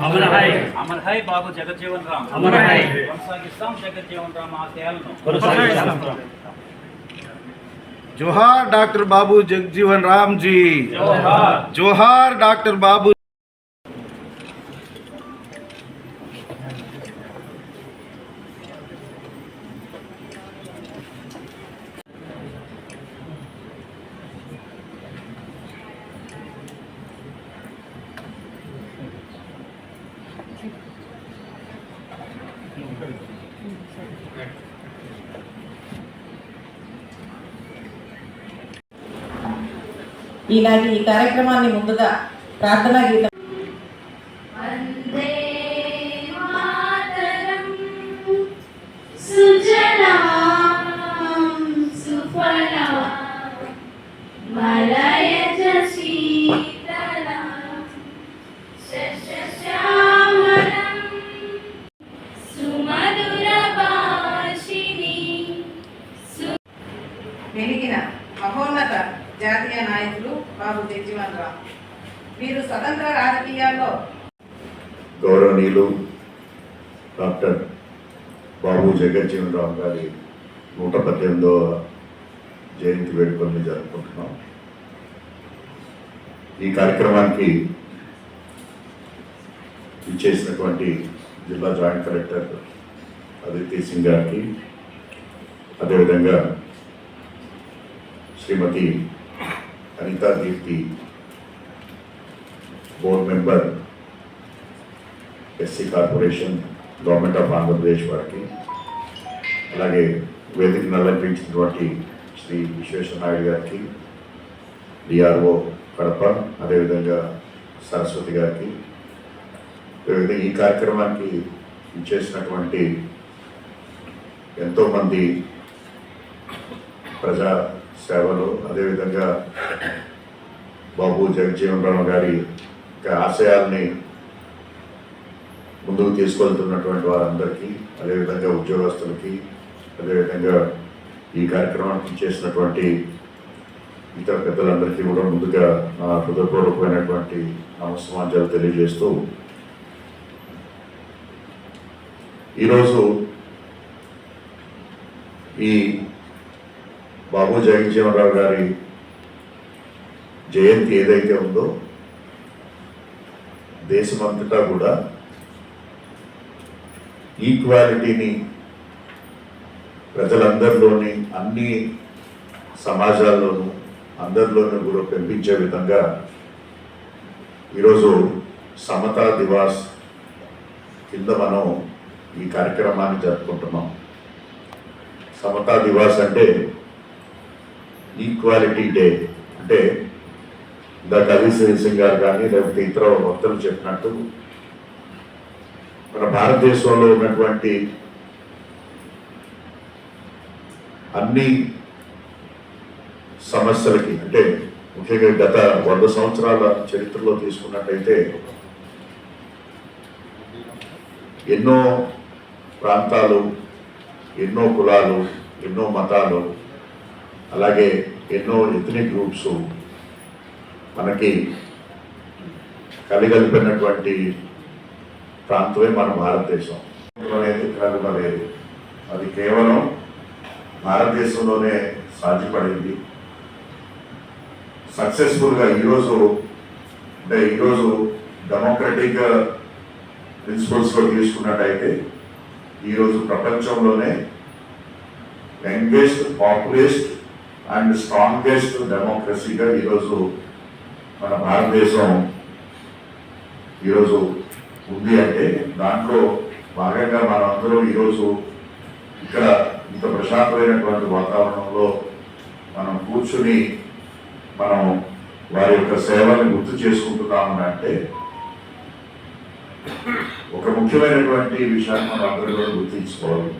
అమర హై అమర హై బాబు జగజ్జీవన్ రామ్ అమర హై కొనసాగిస్తాం జగజ్జీవన్ రామ్ ఆశయాలను కొనసాగిస్తాం జోహార్ డాక్టర్ బాబు జగజ్జీవన్ రామ్ జీ జోహార్ జోహార్ డాక్టర్ బాబు ఇలాంటి ఈ కార్యక్రమాన్ని ముందుగా ప్రార్థనా గీతం. సుజనా సుఫలా మల జాతీయ నాయకులు బాబు జగ్జీవన్ రామ్ వీరు స్వతంత్ర రాజకీయాల్లో గౌరవనీయులు డాక్టర్ బాబు జగజ్జీవన్ రామ్ గారి నూట పద్దెనిమిదవ జయంతి వేడుకల్ని జరుపుకుంటున్నాం. ఈ కార్యక్రమానికి ఇచ్చేసినటువంటి జిల్లా జాయింట్ కలెక్టర్ అదితి సింగ్ గారికి అదేవిధంగా Shrimati Anita Deepti board member SC corporation government of Andhra Pradesh వారికి అలాగే వేదికను అలంకరించినటువంటి శ్రీ విశ్వేశ్వరనాయుడు గారికి డిఆర్ఓ కడప అదేవిధంగా సరస్వతి గారికి అదేవిధంగా ఈ కార్యక్రమానికి ఇచ్చేసినటువంటి ఎంతోమంది ప్రజా సేవలు. అదేవిధంగా బాబు జగజ్జీవన్ రావు గారి ఆశయాల్ని ముందుకు తీసుకెళ్తున్నటువంటి వారందరికీ అదేవిధంగా ఉద్యోగస్తులకి అదేవిధంగా ఈ కార్యక్రమానికి చేసినటువంటి ఇతర పెద్దలందరికీ కూడా ముందుగా నా హృదయపూర్వకమైనటువంటి నమస్సమాంజాలు తెలియజేస్తూ ఈరోజు ఈ బాబు జగజ్జీవనరావు గారి జయంతి ఏదైతే ఉందో దేశమంతటా కూడా ఈక్వాలిటీని ప్రజలందరిలోని అన్ని సమాజాల్లోనూ అందరిలోనూ కూడా పెంపించే విధంగా ఈరోజు సమతా దివాస్ కింద మనం ఈ కార్యక్రమాన్ని జరుపుకుంటున్నాం. సమతా దివాస్ అంటే ఈక్వాలిటీ డే అంటే ఇందాక కవి గారు కానీ లేకపోతే ఇతర వక్తలు చెప్పినట్టు మన భారతదేశంలో ఉన్నటువంటి అన్ని సమస్యలకి అంటే ముఖ్యంగా గత వంద సంవత్సరాల చరిత్రలో తీసుకున్నట్టయితే ఎన్నో ప్రాంతాలు ఎన్నో కులాలు ఎన్నో మతాలు అలాగే ఎన్నో ఎథనిక్ గ్రూప్స్ మనకి కలిగలిపినటువంటి ప్రాంతమే మన భారతదేశం. అనేది కనుక అది కేవలం భారతదేశంలోనే సాధ్యపడింది. సక్సెస్ఫుల్గా ఈరోజు అంటే ఈరోజు డెమోక్రటిక్ ప్రిన్సిపల్స్లో తీసుకున్నట్టయితే ఈరోజు ప్రపంచంలోనే యంగెస్ట్ పాపులేస్ట్ అండ్ స్ట్రాంగెస్ట్ డెమోక్రసీగా ఈరోజు మన భారతదేశం ఈరోజు ఉంది అంటే దాంట్లో భాగంగా మనందరూ ఈరోజు ఇక్కడ ఇంత ప్రశాంతమైనటువంటి వాతావరణంలో మనం కూర్చుని మనం వారి యొక్క సేవలను గుర్తు చేసుకుంటున్నామని అంటే ఒక ముఖ్యమైనటువంటి విషయాన్ని మనం అందరూ కూడా గుర్తించుకోవాలి.